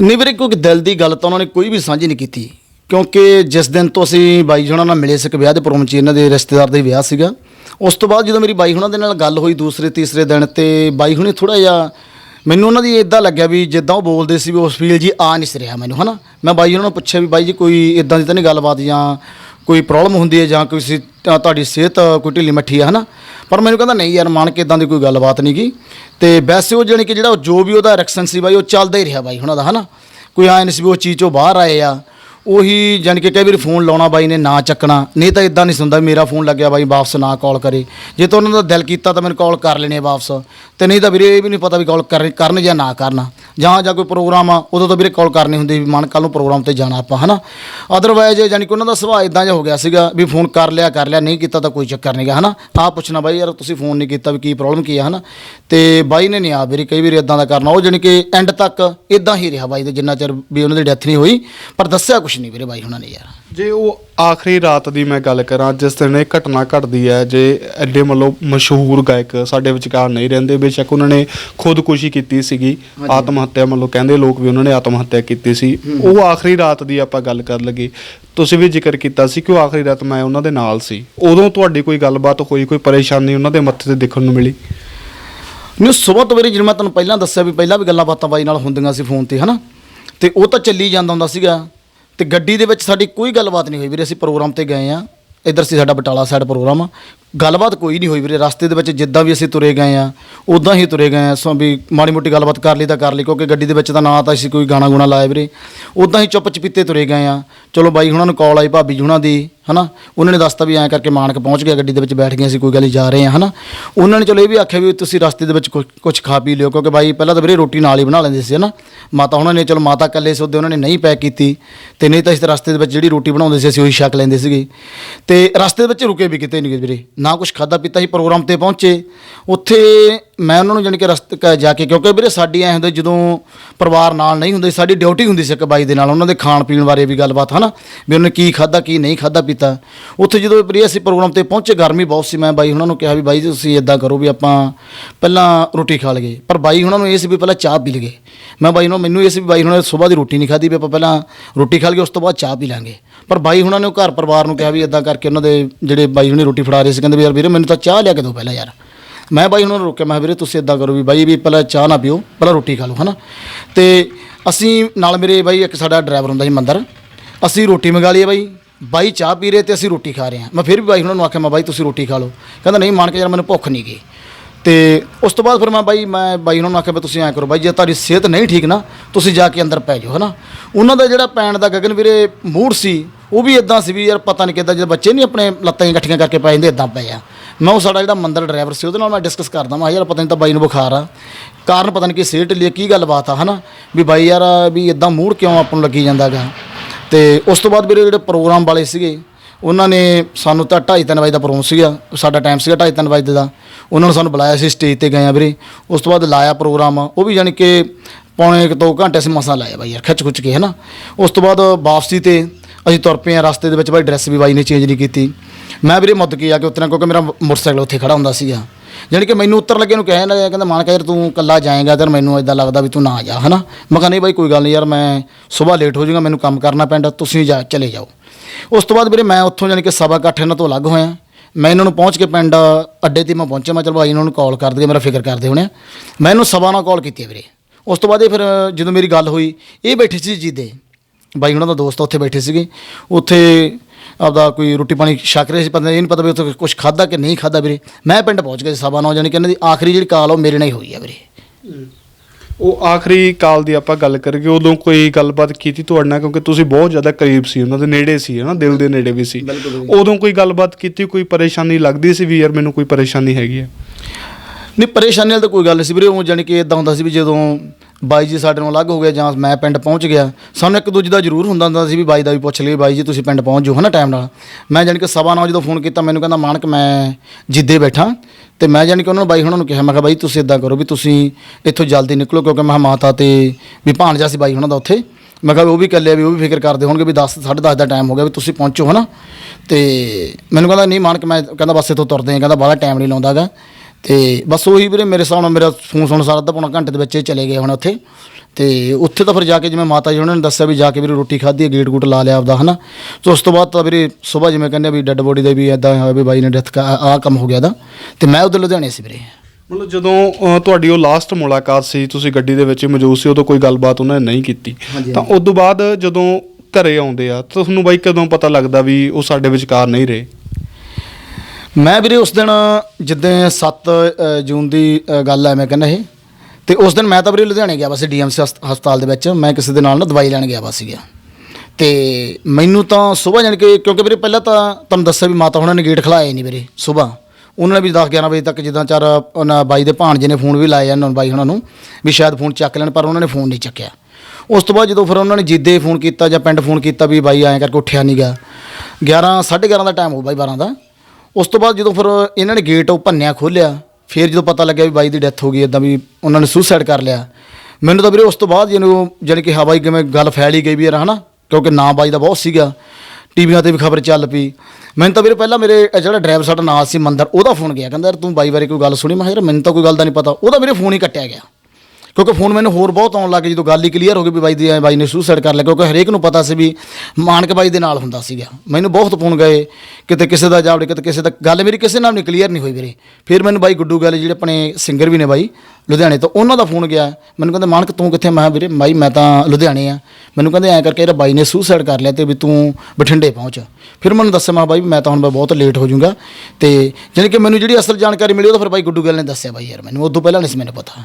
ਨਹੀਂ ਵੀਰੇ, ਕਿਉਂਕਿ ਦਿਲ ਦੀ ਗੱਲ ਤਾਂ ਉਹਨਾਂ ਨੇ ਕੋਈ ਵੀ ਸਾਂਝੀ ਨਹੀਂ ਕੀਤੀ। ਕਿਉਂਕਿ ਜਿਸ ਦਿਨ ਤੋਂ ਅਸੀਂ ਬਾਈ ਹੁਣਾਂ ਨਾਲ ਮਿਲੇ ਸੀ, ਇੱਕ ਵਿਆਹ ਦੇ ਪ੍ਰੋਗਰਾਮ 'ਚ ਇਹਨਾਂ ਦੇ ਰਿਸ਼ਤੇਦਾਰ ਦੇ ਵਿਆਹ ਸੀਗਾ। ਉਸ ਤੋਂ ਬਾਅਦ ਜਦੋਂ ਮੇਰੀ ਬਾਈ ਹੁਣਾਂ ਦੇ ਨਾਲ ਗੱਲ ਹੋਈ, ਦੂਸਰੇ, ਤੀਸਰੇ ਦਿਨ, ਤੇ ਬਾਈ ਹੁਣੇ ਥੋੜਾ ਜਿਹਾ ਮੈਨੂੰ ਉਹਨਾਂ ਦੀ ਇਦਾਂ ਲੱਗਿਆ ਵੀ ਜਿੱਦਾਂ ਉਹ ਬੋਲਦੇ ਸੀ ਵੀ ਉਸ ਫੀਲ ਜੀ ਆ ਨਹੀਂ ਸੀ ਰਿਹਾ ਮੈਨੂੰ, ਹਨਾ? ਮੈਂ ਬਾਈ ਉਹਨਾਂ ਨੂੰ ਪੁੱਛਿਆ ਵੀ ਬਾਈ ਜੀ ਕੋਈ ਇਦਾਂ ਦੀ ਤਾਂ ਨਹੀਂ ਗੱਲਬਾਤ ਜਾਂ ਕੋਈ ਪ੍ਰੋਬਲਮ ਹੁੰਦੀ ਹੈ ਜਾਂ ਕੋਈ ਸੀ- ਤਾਂ ਤੁਹਾਡੀ ਸਿਹਤ ਕੋਈ ਢਿੱਲੀ ਮੱਠੀ ਆ ਹਨਾ? ਪਰ ਮੈਨੂੰ ਕਹਿੰਦਾ ਨਹੀਂ ਯਾਰ, ਮੰਨ ਕੇ ਇਦਾਂ ਦੀ ਕੋਈ ਗੱਲਬਾਤ ਨਹੀਂ ਗੀ। ਤੇ ਵੈਸੇ ਉਹ ਜਾਣੀ ਕਿ ਜਿਹੜਾ ਜੋ ਵੀ ਉਹਦਾ ਰਿਐਕਸ਼ਨ ਸੀ ਬਾਈ, ਉਹ ਚੱਲਦਾ ਹੀ ਰਿਹਾ ਬਾਈ, ਉਹਨਾਂ ਦਾ, ਹਨਾ? ਕੋਈ ਐਂ ਨਹੀਂ ਸੀ ਵੀ ਉਹ ਚੀਜ਼ ਚੋਂ ਬਾਹਰ ਆਏ ਆ। ਉਹੀ ਜਾਣੀ ਕਿ ਕਈ ਵਾਰੀ ਫੋਨ ਲਾਉਣਾ ਬਾਈ ਨੇ ਨਾ ਚੱਕਣਾ, ਨਹੀਂ ਤਾਂ ਇਦਾਂ ਨਹੀਂ ਸੀ ਹੁੰਦਾ ਵੀ ਮੇਰਾ ਫੋਨ ਲੱਗਿਆ ਬਾਈ ਵਾਪਸ ਨਾ ਕਾਲ ਕਰੇ। ਜੇ ਤਾਂ ਉਹਨਾਂ ਦਾ ਦਿਲ ਕੀਤਾ ਤਾਂ ਮੈਨੂੰ ਕਾਲ ਕਰ ਲੈਣੀ ਆ ਵਾਪਸ। ਤੇ ਨਹੀਂ ਤਾਂ ਵੀਰੇ ਇਹ ਵੀ ਨਹੀਂ ਪਤਾ ਵੀ ਕਾਲ ਕਰਨ ਜਾਂ ਨਾ ਕਰਨ। ਜਾਂ ਜਾਂ ਕੋਈ ਪ੍ਰੋਗਰਾਮ ਆ, ਉਦੋਂ ਤਾਂ ਵੀਰੇ ਕਾਲ ਕਰਨੀ ਹੁੰਦੀ ਵੀ ਮਨ ਕੱਲ ਨੂੰ ਪ੍ਰੋਗਰਾਮ ਤੇ ਜਾਣਾ ਆਪਾਂ, ਹਨਾ? ਅਦਰਵਾਈਜ਼ ਜਾਣੀ ਕਿ ਉਹਨਾਂ ਦਾ ਸੁਭਾਅ ਇਦਾਂ ਜਿਹਾ ਹੋ ਗਿਆ ਸੀਗਾ ਵੀ ਫੋਨ ਕਰ ਲਿਆ ਕਰ ਲਿਆ, ਨਹੀਂ ਕੀਤਾ ਤਾਂ ਕੋਈ ਚੱਕਰ ਨਹੀਂਗਾ ਹਨਾ? ਆ ਪੁੱਛਣਾ ਬਾਈ ਯਾਰ ਤੁਸੀਂ ਫੋਨ ਨਹੀਂ ਕੀਤਾ ਵੀ ਕੀ ਪ੍ਰੋਬਲਮ ਕੀ ਆ, ਹਨਾ? ਤੇ ਬਾਈ ਨੇ ਨਹੀਂ ਆ ਵੀਰੇ ਕਈ ਵਾਰੀ ਇਦਾਂ ਦਾ ਕਰਨਾ, ਉਹ ਜਾਣੀ ਕਿ ਐਂਡ ਤੱਕ ਇਦਾਂ ਹੀ ਰਿਹਾ ਬਾਈ ਦੇ ਜਿੰਨਾ ਚਿਰ ਵੀ ਉਹਨਾਂ ਦੀ ਡੈਥ ਨਹੀਂ ਹੋਈ। ਪਰ ਦੱਸਿਆ ਕੁਛ ਨਹੀਂ ਵੀਰੇ ਬਾਈ ਹੁਣਾਂ ਨੇ ਯਾਰ। ਜੇ ਉਹ ਆਖਰੀ ਰਾਤ ਦੀ ਮੈਂ ਗੱਲ ਕਰਾਂ ਜਿਸ ਦਿਨ ਇਹ ਘਟਨਾ ਘਟਦੀ ਹੈ ਜੇ ਐਡੇ ਮਤਲਬ ਮਸ਼ਹੂਰ ਗਾਇਕ ਸਾਡੇ ਵਿਚਕਾਰ ਨਹੀਂ ਰਹਿੰਦੇ ਬੇਸ਼ੱਕ ਉਹਨਾਂ ਨੇ ਖੁਦਕੁਸ਼ੀ ਕੀਤੀ ਸੀਗੀ ਆਤਮ ਹੱਤਿਆ ਮਤਲਬ ਕਹਿੰਦੇ ਲੋਕ ਵੀ ਉਹਨਾਂ ਨੇ ਆਤਮ ਹੱਤਿਆ ਕੀਤੀ ਸੀ। ਉਹ ਆਖਰੀ ਰਾਤ ਦੀ ਆਪਾਂ ਗੱਲ ਕਰ ਲਗੇ। ਤੁਸੀਂ ਵੀ ਜ਼ਿਕਰ ਕੀਤਾ ਸੀ ਕਿ ਉਹ ਆਖਰੀ ਰਾਤ ਮੈਂ ਉਹਨਾਂ ਦੇ ਨਾਲ ਸੀ। ਉਦੋਂ ਤੁਹਾਡੀ ਕੋਈ ਗੱਲਬਾਤ ਹੋਈ ਕੋਈ ਪਰੇਸ਼ਾਨੀ ਉਹਨਾਂ ਦੇ ਮੱਥੇ ਤੇ ਦੇਖਣ ਨੂੰ ਮਿਲੀ? ਨਹੀਂ ਸਵੇਰ ਤੋਂ ਵੀਰੇ ਜਿਵੇਂ ਮੈਂ ਤੁਹਾਨੂੰ ਪਹਿਲਾਂ ਦੱਸਿਆ ਵੀ ਪਹਿਲਾਂ ਵੀ ਗੱਲਾਂ ਬਾਤਾਂ ਬਾਈ ਨਾਲ ਹੁੰਦੀਆਂ ਸੀ ਫੋਨ ਤੇ ਹਨਾ? ਤੇ ਉਹ ਤਾਂ ਚੱਲੀ ਜਾਂਦਾ ਹੁੰਦਾ ਸੀਗਾ। ਤੇ ਗੱਡੀ ਦੇ ਵਿੱਚ ਸਾਡੀ ਕੋਈ ਗੱਲਬਾਤ ਨਹੀਂ ਹੋਈ ਵੀਰੇ, ਅਸੀਂ ਪ੍ਰੋਗਰਾਮ ਤੇ ਗਏ ਆ ਇਧਰ ਸੀ ਸਾਡਾ ਬਟਾਲਾ ਸਾਈਡ ਪ੍ਰੋਗਰਾਮ। ਆ ਗੱਲਬਾਤ ਕੋਈ ਨਹੀਂ ਹੋਈ ਵੀਰੇ, ਰਸਤੇ ਦੇ ਵਿੱਚ ਜਿੱਦਾਂ ਵੀ ਅਸੀਂ ਤੁਰੇ ਗਏ ਆ ਉਦਾਂ ਹੀ ਤੁਰੇ ਗਏ ਆ ਸੋ ਵੀ ਮਾੜੀ ਮੋਟੀ ਗੱਲਬਾਤ ਕਰ ਲਈ ਤਾਂ ਕਰ ਲਈ, ਕਿਉਂਕਿ ਗੱਡੀ ਦੇ ਵਿੱਚ ਤਾਂ ਨਾ ਤਾਂ ਅਸੀਂ ਕੋਈ ਗਾਣਾ ਗੁਣਾ ਲਾਇਆ ਵੀਰੇ। ਉਦਾਂ ਹੀ ਚੁੱਪ ਚਪੀਤੇ ਤੁਰੇ ਗਏ ਆ ਚਲੋ ਬਾਈ, ਹੁਣਾਂ ਨੂੰ ਕਾਲ ਆਈ ਭਾਬੀ ਜੀ ਹੁਣਾਂ ਦੀ, ਹਨਾ? ਉਹਨਾਂ ਨੇ ਦੱਸਤਾ ਵੀ ਐਂ ਕਰਕੇ ਮਾਨਕ ਪਹੁੰਚ ਗਿਆ, ਗੱਡੀ ਦੇ ਵਿੱਚ ਬੈਠ ਗਏ ਅਸੀਂ ਕੋਈ ਗੱਲ ਨਹੀਂ, ਜਾ ਰਹੇ ਆ ਹਨਾ? ਉਹਨਾਂ ਨੇ ਚਲੋ ਇਹ ਵੀ ਆਖਿਆ ਵੀ ਤੁਸੀਂ ਰਸਤੇ ਦੇ ਵਿੱਚ ਕੁਝ ਖਾ ਪੀ ਲਿਓ, ਕਿਉਂਕਿ ਬਾਈ ਪਹਿਲਾਂ ਤਾਂ ਵੀਰੇ ਰੋਟੀ ਨਾਲ ਹੀ ਬਣਾ ਲੈਂਦੇ ਸੀ, ਹਨਾ? ਮਾਤਾ ਉਹਨਾਂ ਨੇ, ਚਲੋ ਮਾਤਾ ਇਕੱਲੇ ਸੀ ਉਹਨਾਂ ਨੇ ਨਹੀਂ ਪੈਕ ਕੀਤੀ, ਤੇ ਨਹੀਂ ਤਾਂ ਇਸ ਰਸਤੇ ਦੇ ਵਿੱਚ ਜਿਹੜੀ ਰੋਟੀ ਬਣਾਉਂਦੇ ਸੀ, ਅਸੀਂ ਉਹੀ ਛਕ ਲੈਂਦੇ ਸੀਗੇ। ਤੇ ਰਸਤੇ ਦੇ ਵਿੱਚ ਰੁਕੇ ਵੀ ਕਿਤੇ ਨਹੀਂ ਵੀਰੇ, ਨਾ ਕੁਝ ਖਾਦਾ ਪੀਤਾ ਸੀ, ਪ੍ਰੋਗਰਾਮ ਤੇ ਪਹੁੰਚੇ। ਉੱਥੇ ਮੈਂ ਉਹਨਾਂ ਨੂੰ ਜਾਣੀ ਕਿ ਰਸਤੇ ਜਾ ਕੇ, ਕਿਉਂਕਿ ਵੀਰੇ ਸਾਡੀ ਐਂ ਹੁੰਦੇ, ਜਦੋਂ ਪਰਿਵਾਰ ਨਾਲ ਨਹੀਂ ਹੁੰਦੇ, ਸਾਡੀ ਡਿਊਟੀ ਹੁੰਦੀ ਸੀ ਇੱਕ ਬਾਈ ਦੇ ਨਾਲ, ਉਹਨਾਂ ਦੇ ਖਾਣ ਪੀਣ ਬਾਰੇ ਵੀ ਗੱਲਬਾਤ ਹਨਾ? ਵੀ ਉਹਨੇ ਕੀ ਖਾਦਾ ਕੀ ਨਹੀਂ ਖਾਦਾ ਪੀਤਾ। ਉੱਥੇ ਜਦੋਂ ਵੀਰੇ ਅਸੀਂ ਪ੍ਰੋਗਰਾਮ ਤੇ ਪਹੁੰਚੇ, ਗਰਮੀ ਬਹੁਤ ਸੀ, ਮੈਂ ਬਾਈ ਉਹਨਾਂ ਨੂੰ ਕਿਹਾ ਵੀ ਬਾਈ ਜੀ ਤੁਸੀਂ ਇਦਾਂ ਕਰੋ ਵੀ ਆਪਾਂ ਪਹਿਲਾਂ ਰੋਟੀ ਖਾ ਲਈਏ। ਪਰ ਬਾਈ ਉਹਨਾਂ ਨੂੰ ਇਹ ਸੀ ਵੀ ਪਹਿਲਾਂ ਚਾਹ ਪੀ ਲਈਏ। ਮੈਂ ਬਾਈ ਨੂੰ ਮੈਨੂੰ ਇਹ ਸੀ ਵੀ ਬਾਈ ਉਹਨਾਂ ਨੇ ਸਵੇਰ ਦੀ ਰੋਟੀ ਨਹੀਂ ਖਾਧੀ ਵੀ ਆਪਾਂ ਪਹਿਲਾਂ ਰੋਟੀ ਖਾ ਲਈਏ, ਉਸ ਤੋਂ ਬਾਅਦ ਚਾਹ ਪੀ ਲਾਂਗੇ। ਪਰ ਬਾਈ ਹੁਣਾਂ ਨੇ ਉਹ ਘਰ ਪਰਿਵਾਰ ਨੂੰ ਕਿਹਾ ਵੀ ਇਦਾਂ ਕਰਕੇ ਉਹਨਾਂ ਦੇ ਜਿਹੜੇ ਬਾਈ ਹੁਣੇ ਰੋਟੀ ਫੜਾ ਰਹੇ ਸੀ, ਕਹਿੰਦੇ ਵੀ ਯਾਰ ਵੀਰੇ ਮੈਨੂੰ ਤਾਂ ਚਾਹ ਲਿਆ ਕੇ ਦਿਓ ਪਹਿਲਾਂ ਯਾਰ। ਮੈਂ ਬਾਈ ਉਹਨਾਂ ਨੂੰ ਰੋਕਿਆ, ਮੈਂ ਕਿਹਾ ਵੀਰੇ ਤੁਸੀਂ ਇਦਾਂ ਕਰੋ ਵੀ ਬਾਈ ਵੀ ਪਹਿਲਾਂ ਚਾਹ ਨਾ ਪੀਓ, ਪਹਿਲਾਂ ਰੋਟੀ ਖਾ ਲਓ, ਹਨਾ? ਤੇ ਅਸੀਂ ਨਾਲ ਮੇਰੇ ਬਾਈ ਇੱਕ ਸਾਡਾ ਡਰਾਈਵਰ ਹੁੰਦਾ ਸੀ ਮੰਦਰ। ਅਸੀਂ ਰੋਟੀ ਮੰਗਾ ਲਈ ਹੈ ਬਾਈ। ਬਾਈ ਚਾਹ ਪੀ ਰਹੇ ਤੇ ਅਸੀਂ ਰੋਟੀ ਖਾ ਰਹੇ ਹਾਂ। ਮੈਂ ਫਿਰ ਵੀ ਬਾਈ ਉਹਨਾਂ ਨੂੰ ਆਖਿਆ, ਮੈਂ ਬਾਈ ਤੁਸੀਂ ਰੋਟੀ ਖਾ ਲਓ। ਕਹਿੰਦਾ, ਨਹੀਂ ਮਾਣ ਕੇ ਯਾਰ, ਮੈਨੂੰ ਭੁੱਖ ਨਹੀਂ ਗਈ ਤੇ ਉਸ ਤੋਂ ਬਾਅਦ ਫਿਰ ਮੈਂ ਬਾਈ ਮੈਂ ਬਾਈ ਉਹਨਾਂ ਨੂੰ ਆਖਿਆ ਵੀ ਤੁਸੀਂ ਐਂ ਕਰੋ ਬਾਈ, ਜੇ ਤੁਹਾਡੀ ਸਿਹਤ ਨਹੀਂ ਠੀਕ ਨਾ, ਤੁਸੀਂ ਜਾ ਕੇ ਅੰਦਰ ਪੈ ਜਾਓ, ਹਨਾ? ਉਹਨਾਂ ਦਾ ਜਿਹੜਾ ਪੈਣ ਦਾ ਗਗਨ ਵੀਰੇ ਮੂਡ ਸੀ, ਉਹ ਵੀ ਇਦਾਂ ਸੀ ਵੀ ਯਾਰ ਪਤਾ ਨਹੀਂ ਕਿੱਦਾਂ, ਜਦੋਂ ਬੱਚੇ ਨਹੀਂ ਆਪਣੇ ਲੱਤਾਂ ਹੀ ਇਕੱਠੀਆਂ ਕਰਕੇ ਪੈ ਜਾਂਦੇ ਇਦਾਂ ਪਏ ਆ ਮੈਂ ਉਹ ਸਾਡਾ ਜਿਹੜਾ ਮੰਦਰ ਡਰਾਈਵਰ ਸੀ, ਉਹਦੇ ਨਾਲ ਮੈਂ ਡਿਸਕਸ ਕਰਦਾ, ਮੈਂ ਯਾਰ, ਪਤਾ ਨਹੀਂ ਤਾਂ ਬਾਈ ਨੂੰ ਬੁਖਾਰ ਆ। ਕਾਰਨ ਪਤਾ ਨਹੀਂ ਕਿ ਸਿਹਤ ਲਈ ਕੀ ਗੱਲਬਾਤ ਆ, ਹਨਾ? ਵੀ ਬਾਈ ਯਾਰ, ਵੀ ਇਦਾਂ ਮੂਡ ਕਿਉਂ ਆਪਾਂ ਨੂੰ ਲੱਗੀ ਜਾਂਦਾਗਾ ਤੇ ਉਸ ਤੋਂ ਬਾਅਦ ਵੀਰੇ ਜਿਹੜੇ ਪ੍ਰੋਗਰਾਮ ਵਾਲੇ ਸੀਗੇ, ਉਹਨਾਂ ਨੇ ਸਾਨੂੰ ਤਾਂ 2:30 ਵਜੇ ਦਾ ਪ੍ਰੋਗਰਾਮ ਸੀਗਾ, ਸਾਡਾ ਟਾਈਮ ਸੀਗਾ 2:30 ਵਜੇ ਦਾ। ਉਹਨਾਂ ਨੇ ਸਾਨੂੰ ਬੁਲਾਇਆ ਸੀ ਸਟੇਜ ਤੇ ਗਏ ਆ ਵੀਰੇ। ਉਸ ਤੋਂ ਬਾਅਦ ਲਾਇਆ ਪ੍ਰੋਗਰਾਮ, ਉਹ ਵੀ ਯਾਨੀ ਕਿ ਪੌਣੇ ਕੁ ਦੋ ਘੰਟੇ ਅਸੀਂ ਮਸਾਂ ਲਾਇਆ ਬਾਈ ਯਾਰ ਖਿੱਚ ਖੁੱਚ ਕੇ, ਹਨਾ? ਉਸ ਤੋਂ ਬਾਅਦ ਵਾਪਸੀ ਤੇ ਅਸੀਂ ਤੁਰ ਪਏ ਆ, ਰਸਤੇ ਦੇ ਵਿੱਚ ਬਾਈ ਡਰੈਸ ਵੀ ਬਾਈ ਨੇ ਚੇਂਜ ਨਹੀਂ ਕੀਤੀ। ਮੈਂ ਵੀਰੇ ਮੁੱਦ ਕੇ ਆ ਕੇ ਉਤਰਿਆ ਕਿਉਂਕਿ ਮੇਰਾ ਮੋਟਰਸਾਈਕਲ ਉੱਥੇ ਖੜਾ ਹੁੰਦਾ ਸੀਗਾ। ਜਾਣੀ ਕਿ ਮੈਨੂੰ ਉੱਤਰ ਲੱਗੇ ਨੂੰ ਕਹਿਣ ਲੱਗਾ, ਕਹਿੰਦਾ ਮਾਨ ਯਾਰ ਤੂੰ ਇਕੱਲਾ ਜਾਏਗਾ ਤੇ ਮੈਨੂੰ ਇਦਾਂ ਲੱਗਦਾ ਵੀ ਤੂੰ ਨਾ ਜਾ, ਹਨਾ? ਮੈਂ ਕਿਹਾ, ਨਹੀਂ ਬਾਈ, ਕੋਈ ਗੱਲ ਨਹੀਂ ਯਾਰ, ਮੈਂ ਸਵੇਰ ਲੇਟ ਹੋ ਜਾਊਗਾ, ਮੈਨੂੰ ਕੰਮ ਕਰਨਾ ਪੈਂਦਾ, ਤੁਸੀਂ ਜਾ, ਚਲੇ ਜਾਓ। ਉਸ ਤੋਂ ਬਾਅਦ ਵੀਰੇ ਮੈਂ ਉੱਥੋਂ ਜਾਣੀ ਕਿ ਸਭਾ ਇਕੱਠ ਇਹਨਾਂ ਤੋਂ ਅਲੱਗ ਹੋਇਆ। ਮੈਂ ਇਹਨਾਂ ਨੂੰ ਪਹੁੰਚ ਕੇ ਪਿੰਡ ਅੱਡੇ ਤੇ ਮੈਂ ਪਹੁੰਚਿਆ, ਮੈਂ ਚਲ ਭਾਈ ਇਹਨਾਂ ਨੂੰ ਕਾਲ ਕਰ ਦਈਏ ਮੇਰਾ ਫਿਕਰ ਕਰਦੇ ਹੋਣੇ ਮੈਂ ਇਹਨੂੰ ਸਭਾ ਨਾਲ ਕਾਲ ਕੀਤੀ ਹੈ ਵੀਰੇ। ਉਸ ਤੋਂ ਬਾਅਦ ਇਹ ਫਿਰ ਜਦੋਂ ਮੇਰੀ ਗੱਲ ਹੋਈ, ਇਹ ਬੈਠੇ ਸੀ ਜੀਦੇ। ਬਾਈ ਉਹਨਾਂ ਦਾ ਦੋਸਤ ਉੱਥੇ ਬੈਠੇ ਸੀਗੇ। ਉੱਥੇ ਆਪਦਾ ਕੋਈ ਰੋਟੀ ਪਾਣੀ ਛਕ ਰਹੇ ਸੀ ਪਤਾ ਇਹ ਨਹੀਂ ਪਤਾ ਵੀ ਉੱਥੇ ਕੁਝ ਖਾਦਾ ਕਿ ਨਹੀਂ ਖਾਦਾ ਵੀਰੇ। ਮੈਂ ਪਿੰਡ ਪਹੁੰਚ ਗਿਆ ਸੀ ਸਵਾ ਨੌ ਜਾਣੀ ਕਿ ਇਹਨਾਂ ਦੀ ਆਖਰੀ ਜਿਹੜੀ ਕਾਲ ਉਹ ਮੇਰੇ ਨਾਲ ਹੀ ਹੋਈ ਆ ਵੀਰੇ। ਉਹ ਆਖਰੀ ਕਾਲ ਦੀ ਆਪਾਂ ਗੱਲ ਕਰੀਏ ਉਦੋਂ ਕੋਈ ਗੱਲਬਾਤ ਕੀਤੀ ਤੁਹਾਡੇ ਨਾਲ? ਕਿਉਂਕਿ ਤੁਸੀਂ ਬਹੁਤ ਜ਼ਿਆਦਾ ਕਰੀਬ ਸੀ ਉਹਨਾਂ ਦੇ ਨੇੜੇ ਸੀ ਹਨਾ ਦਿਲ ਦੇ ਨੇੜੇ ਵੀ ਸੀ। ਉਦੋਂ ਕੋਈ ਗੱਲਬਾਤ ਕੀਤੀ ਕੋਈ ਪਰੇਸ਼ਾਨੀ ਲੱਗਦੀ ਸੀ ਵੀ ਯਾਰ ਮੈਨੂੰ ਕੋਈ ਪਰੇਸ਼ਾਨੀ ਹੈਗੀ ਹੈ ਨਹੀਂ ਪਰੇਸ਼ਾਨੀ ਵਾਲੀ ਤਾਂ ਕੋਈ ਗੱਲ ਨਹੀਂ ਸੀ ਵੀਰੇ ਉਹ ਜਾਣੀ ਕਿ ਇਦਾਂ ਹੁੰਦਾ ਸੀ ਵੀ ਜਦੋਂ ਬਾਈ ਜੀ ਸਾਡੇ ਨਾਲ ਅਲੱਗ ਹੋ ਗਿਆ ਜਾਂ ਮੈਂ ਪਿੰਡ ਪਹੁੰਚ ਗਿਆ। ਸਾਨੂੰ ਇੱਕ ਦੂਜੇ ਦਾ ਜ਼ਰੂਰ ਹੁੰਦਾ ਹੁੰਦਾ ਸੀ ਵੀ ਬਾਈ ਦਾ ਵੀ ਪੁੱਛ ਲਈਏ, ਬਾਈ ਜੀ ਤੁਸੀਂ ਪਿੰਡ ਪਹੁੰਚ ਜਾਓ, ਹਨਾ ਟਾਈਮ ਨਾਲ। ਮੈਂ ਜਾਣੀ ਕਿ ਸਵਾ ਨੌ ਜਦੋਂ ਫੋਨ ਕੀਤਾ, ਮੈਨੂੰ ਕਹਿੰਦਾ, ਮਾਨਕ, ਮੈਂ ਜਿੱਦੇ ਬੈਠਾ। ਤੇ ਮੈਂ ਜਾਣੀ ਕਿ ਉਹਨਾਂ ਨੂੰ ਬਾਈ ਹੁਣਾਂ ਨੂੰ ਕਿਹਾ, ਮੈਂ ਕਿਹਾ, ਬਾਈ, ਤੁਸੀਂ ਇਦਾਂ ਕਰੋ ਵੀ ਤੁਸੀਂ ਇੱਥੋਂ ਜਲਦੀ ਨਿਕਲੋ, ਕਿਉਂਕਿ ਮੈਂ ਕਿਹਾ ਮਾਤਾ ਤੇ ਵੀ ਭਾਣਜਾ ਸੀ ਬਾਈ ਹੁਣਾਂ ਦਾ ਉੱਥੇ। ਮੈਂ ਕਿਹਾ ਵੀ ਉਹ ਵੀ ਇਕੱਲੇ ਵੀ ਉਹ ਵੀ ਫਿਕਰ ਕਰਦੇ ਹੋਣਗੇ ਵੀ 10 10:30 ਦਾ ਟਾਈਮ ਹੋ ਗਿਆ ਵੀ ਤੁਸੀਂ ਪਹੁੰਚੋ, ਹਨਾ? ਤੇ ਮੈਨੂੰ ਕਹਿੰਦਾ, ਨਹੀਂ ਮਾਨਕ, ਮੈਂ ਕਹਿੰਦਾ, ਬਸ ਇੱਥੋਂ ਤੁਰਦੇ ਆ। ਕਹਿੰਦਾ, ਬਾਹਲਾ ਟਾਈਮ ਨਹੀਂ ਲਾਉਂਦਾਗਾ ਤੇ ਬਸ ਉਹੀ ਵੀਰੇ ਮੇਰੇ ਹਿਸਾਬ ਨਾਲ ਮੇਰਾ ਫੋਨ ਸੁਣ ਸਾਰਾ ਅੱਧਾ ਪੌਣਾ ਘੰਟੇ ਦੇ ਵਿੱਚ ਹੀ ਚਲੇ ਗਏ ਹੁਣ ਉੱਥੇ। ਤੇ ਉੱਥੇ ਤਾਂ ਫਿਰ ਜਾ ਕੇ ਜਿਵੇਂ ਮਾਤਾ ਜੀ ਉਹਨਾਂ ਨੇ ਦੱਸਿਆ ਵੀ ਜਾ ਕੇ ਵੀਰੇ ਰੋਟੀ ਖਾਧੀ ਗੇਟ ਗੂਟ ਲਾ ਲਿਆ ਆਪਦਾ ਹਨਾ। ਤੇ ਉਸ ਤੋਂ ਬਾਅਦ ਤਾਂ ਵੀਰੇ ਸਵੇਰ ਜਿਵੇਂ ਕਹਿੰਦੇ ਆ ਵੀ ਡੈੱਡ ਬੋਡੀ ਦੇ ਵੀ ਇਦਾਂ ਹੋਇਆ ਵੀ ਬਾਈ ਨੇ ਡੈਥ ਆ ਕੰਮ ਹੋ ਗਿਆ ਦਾ ਤੇ ਮੈਂ ਉਧਰ ਲੁਧਿਆਣੇ ਸੀ ਵੀਰੇ। ਮਤਲਬ ਜਦੋਂ ਅਹ, ਤੁਹਾਡੀ ਉਹ ਲਾਸਟ ਮੁਲਾਕਾਤ ਸੀ ਤੁਸੀਂ ਗੱਡੀ ਦੇ ਵਿੱਚ ਹੀ ਮੌਜੂਦ ਸੀ ਉਦੋਂ ਕੋਈ ਗੱਲਬਾਤ ਉਹਨਾਂ ਨੇ ਨਹੀਂ ਕੀਤੀ। ਤਾਂ ਉਸ ਤੋਂ ਬਾਅਦ ਜਦੋਂ ਘਰੇ ਆਉਂਦੇ ਆ ਤਾਂ ਤੁਹਾਨੂੰ ਬਾਈ ਕਦੋਂ ਪਤਾ ਲੱਗਦਾ ਵੀ ਉਹ ਸਾਡੇ ਵਿਚਕਾਰ ਨਹੀਂ ਰਹੇ? ਮੈਂ ਵੀਰੇ ਉਸ ਦਿਨ ਜਿੱਦਾਂ 7 ਜੂਨ ਦੀ ਗੱਲ ਹੈ ਮੈਂ ਕਹਿੰਦਾ ਇਹ ਤੇ ਉਸ ਦਿਨ ਮੈਂ ਤਾਂ ਵੀਰੇ ਲੁਧਿਆਣੇ ਗਿਆ ਵਾ ਸੀ ਡੀਐਮਸੀ ਹਸਪਤਾਲ ਦੇ ਵਿੱਚ। ਮੈਂ ਕਿਸੇ ਦੇ ਨਾਲ ਨਾ ਦਵਾਈ ਲੈਣ ਗਿਆ ਵਾ ਸੀਗਾ। ਤੇ ਮੈਨੂੰ ਤਾਂ ਸਵੇਰ ਜਾਣ ਕਿ, ਕਿਉਂਕਿ ਵੀਰੇ ਪਹਿਲਾਂ ਤਾਂ ਤੁਹਾਨੂੰ ਦੱਸਿਆ ਵੀ ਮਾਤਾ ਹੁਣਾਂ ਨੇ ਗੇਟ ਖਲਾਇਆ ਨਹੀਂ ਵੀਰੇ ਸਵੇਰ ਉਹਨਾਂ ਨੇ ਵੀ 10 11 ਵਜੇ ਤੱਕ ਜਿੱਦਾਂ ਚਾਰ, ਉਹਨਾਂ ਬਾਈ ਦੇ ਭਾਣਜੇ ਨੇ ਫੋਨ ਵੀ ਲਾਇਆ ਉਹਨਾਂ ਬਾਈ ਹੁਣਾਂ ਨੂੰ, ਵੀ ਸ਼ਾਇਦ ਫੋਨ ਚੱਕ ਲੈਣ, ਪਰ ਉਹਨਾਂ ਨੇ ਫੋਨ ਨਹੀਂ ਚੱਕਿਆ। ਉਸ ਤੋਂ ਬਾਅਦ ਜਦੋਂ ਫਿਰ ਉਹਨਾਂ ਨੇ ਜਿੱਦੇ ਫੋਨ ਕੀਤਾ ਜਾਂ ਪਿੰਡ ਫੋਨ ਕੀਤਾ ਵੀ ਬਾਈ ਐਂ ਕਰਕੇ ਉੱਠਿਆ ਨਹੀਂਗਾ 11 11:30 ਦਾ ਟਾਈਮ ਹੋ ਬਾਈ 12 ਦਾ। ਉਸ ਤੋਂ ਬਾਅਦ ਜਦੋਂ ਫਿਰ ਇਹਨਾਂ ਨੇ ਗੇਟ ਉਹ ਭੰਨਿਆ ਖੋਲਿਆ ਫਿਰ ਜਦੋਂ ਪਤਾ ਲੱਗਿਆ ਵੀ ਬਾਈ ਦੀ ਡੈਥ ਹੋ ਗਈ ਇਦਾਂ ਵੀ ਉਹਨਾਂ ਨੇ ਸੁਸਾਈਡ ਕਰ ਲਿਆ। ਮੈਨੂੰ ਤਾਂ ਵੀਰੇ ਉਸ ਤੋਂ ਬਾਅਦ ਜਿਹਨੂੰ ਜਾਣੀ ਕਿ ਹਵਾਈ ਕਿਵੇਂ ਗੱਲ ਫੈਲ ਹੀ ਗਈ ਵੀ ਯਾਰ, ਹਨਾ? ਕਿਉਂਕਿ ਨਾਂ ਬਾਈ ਦਾ ਬਹੁਤ ਸੀਗਾ। ਟੀਵੀਆਂ ਤੇ ਵੀ ਖਬਰ ਚੱਲ ਪਈ। ਮੈਨੂੰ ਤਾਂ ਵੀਰੇ ਪਹਿਲਾਂ ਮੇਰੇ ਜਿਹੜਾ ਡਰਾਈਵਰ ਸਾਡਾ ਨਾਲ ਸੀ ਮੰਦਰ, ਉਹਦਾ ਫੋਨ ਗਿਆ। ਕਹਿੰਦਾ ਯਾਰ ਤੂੰ ਬਾਈ ਬਾਰੇ ਕੋਈ ਗੱਲ ਸੁਣੀ? ਮੈਂ ਯਾਰ ਮੈਨੂੰ ਤਾਂ ਕੋਈ ਗੱਲ ਦਾ ਨਹੀਂ ਪਤਾ। ਉਹਦਾ ਵੀਰੇ ਫੋਨ ਹੀ ਕੱਟਿਆ ਗਿਆ। ਕਿਉਂਕਿ ਫੋਨ ਮੈਨੂੰ ਹੋਰ ਬਹੁਤ ਆਉਣ ਲੱਗ ਗਏ, ਜਦੋਂ ਗੱਲ ਹੀ ਕਲੀਅਰ ਹੋ ਗਈ ਵੀ ਬਾਈ ਦੀ, ਬਾਈ ਨੇ ਸੁਸਾਈਡ ਕਰ ਲਿਆ। ਕਿਉਂਕਿ ਹਰੇਕ ਨੂੰ ਪਤਾ ਸੀ ਵੀ ਮਾਨਕ ਬਾਈ ਦੇ ਨਾਲ ਹੁੰਦਾ ਸੀਗਾ। ਮੈਨੂੰ ਬਹੁਤ ਫੋਨ ਗਏ, ਕਿਤੇ ਕਿਸੇ ਦਾ ਜਾਵੜੇ, ਕਿਤੇ ਕਿਸੇ ਦਾ ਗੱਲ ਮੇਰੀ ਕਿਸੇ ਨਾਲ ਨਹੀਂ ਕਲੀਅਰ ਨਹੀਂ ਹੋਈ ਵੀਰੇ। ਫਿਰ ਮੈਨੂੰ ਬਾਈ ਗੁੱਡੂ ਗੱਲ, ਜਿਹੜੇ ਆਪਣੇ ਸਿੰਗਰ ਵੀ ਨੇ ਬਾਈ, ਲੁਧਿਆਣੇ ਤੋਂ, ਉਹਨਾਂ ਦਾ ਫੋਨ ਗਿਆ। ਮੈਨੂੰ ਕਹਿੰਦੇ, ਮਾਨਕ ਤੂੰ ਕਿੱਥੇ? ਮੈਂ ਕਿਹਾ, ਵੀਰੇ, ਬਾਈ, ਮੈਂ ਤਾਂ ਲੁਧਿਆਣੇ ਆ। ਮੈਨੂੰ ਕਹਿੰਦੇ, ਐਂ ਕਰਕੇ ਇਹਦਾ ਬਾਈ ਨੇ ਸੁਸਾਈਡ ਕਰ ਲਿਆ ਤੇ ਵੀ ਤੂੰ ਬਠਿੰਡੇ ਪਹੁੰਚ। ਫਿਰ ਮੈਨੂੰ ਦੱਸਿਆ, ਮੈਂ ਕਿਹਾ, ਬਾਈ, ਮੈਂ ਤਾਂ ਹੁਣ ਬਹੁਤ ਲੇਟ ਹੋ ਜਾਊਂਗਾ। ਤੇ ਜਾਣੀ ਕਿ ਮੈਨੂੰ ਜਿਹੜੀ ਅਸਲ ਜਾਣਕਾਰੀ ਮਿਲੀ, ਉਹ ਤਾਂ ਫਿਰ ਬਾਈ ਗੁੱਡੂ ਗੱਲ ਨੇ ਦੱਸਿਆ ਬਾਈ ਯਾਰ, ਮੈਨੂੰ। ਉਦੋਂ ਪਹਿਲਾਂ ਨਹੀਂ ਸੀ ਮੈਨੂੰ ਪਤਾ।